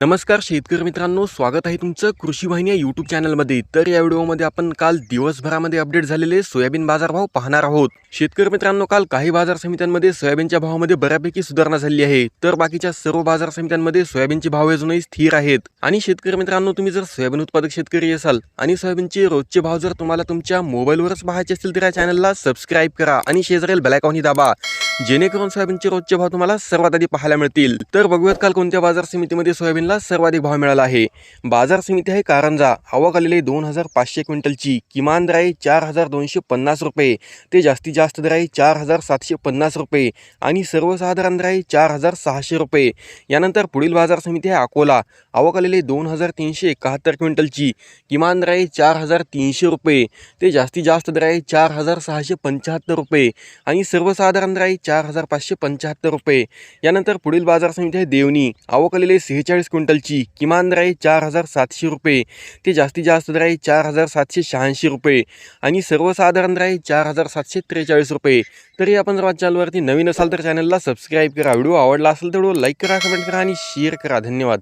नमस्कार शेतकरी मित्रांनो स्वागत आहे तुमचं कृषी वाहिनी या यूट्यूब चॅनलमध्ये तर या व्हिडिओमध्ये आपण काल दिवसभरामध्ये अपडेट झालेले सोयाबीन बाजारभाव पाहणार आहोत. शेतकरी मित्रांनो काल काही बाजार समित्यांमध्ये सोयाबीनच्या भावामध्ये बऱ्यापैकी सुधारणा झाली आहे. तर बाकीच्या सर्व बाजार समित्यांमध्ये सोयाबीनचे भाव अजूनही स्थिर आहेत. आणि शेतकरी मित्रांनो तुम्ही जर सोयाबीन उत्पादक शेतकरी असाल आणि सोयाबीनचे रोजचे भाव जर तुम्हाला तुमच्या मोबाईलवरच पाहायचे असतील तर या चॅनलला सबस्क्राईब करा आणि शेजारील बेलायकॉनही दाबा. जेणेकरून सोयाबीनचे रोजचे भाव तुम्हाला सर्वात आधी पाहायला मिळतील. तर बघूयात काल कोणत्या बाजार समितीमध्ये सोयाबीनला सर्वाधिक भाव मिळाला आहे. बाजार समिती आहे कारंजा. आवक आलेली दोन हजार पाचशे क्विंटलची. किमान दर आहे चार हजार दोनशे पन्नास रुपये. ते जास्तीत जास्त दर आहे चार हजार सातशे पन्नास रुपये. आणि सर्वसाधारण दर आहे चार हजार सहाशे रुपये. यानंतर पुढील बाजार समिती आहे अकोला. आवक आलेली दोन हजार तीनशे एकाहत्तर क्विंटलची. किमान दर आहे चार हजार तीनशे रुपये. ते जास्तीत जास्त दर आहे चार हजार सहाशे पंच्याहत्तर रुपये. आणि सर्वसाधारण दर आहे चार हजार पाचशे पंच्याहत्तर रुपये. यानंतर पुढील बाजार समिती आहे देवणी. आवक आलेली सेहेचाळीस क्विंटलची. किमान दर आहे चार हजार सातशे रुपये. ते जास्तीत जास्त दर आहे चार हजार सातशे शहाऐंशी रुपये. आणि सर्वसाधारण दर आहे चार हजार सातशे त्रेचाळीस रुपये. तरी आपण जर चॅनलवरती नवीन असाल तर चॅनलला सबस्क्राईब करा. व्हिडिओ आवडला असेल तर व्हिडिओ लाईक करा कमेंट करा आणि शेअर करा. धन्यवाद.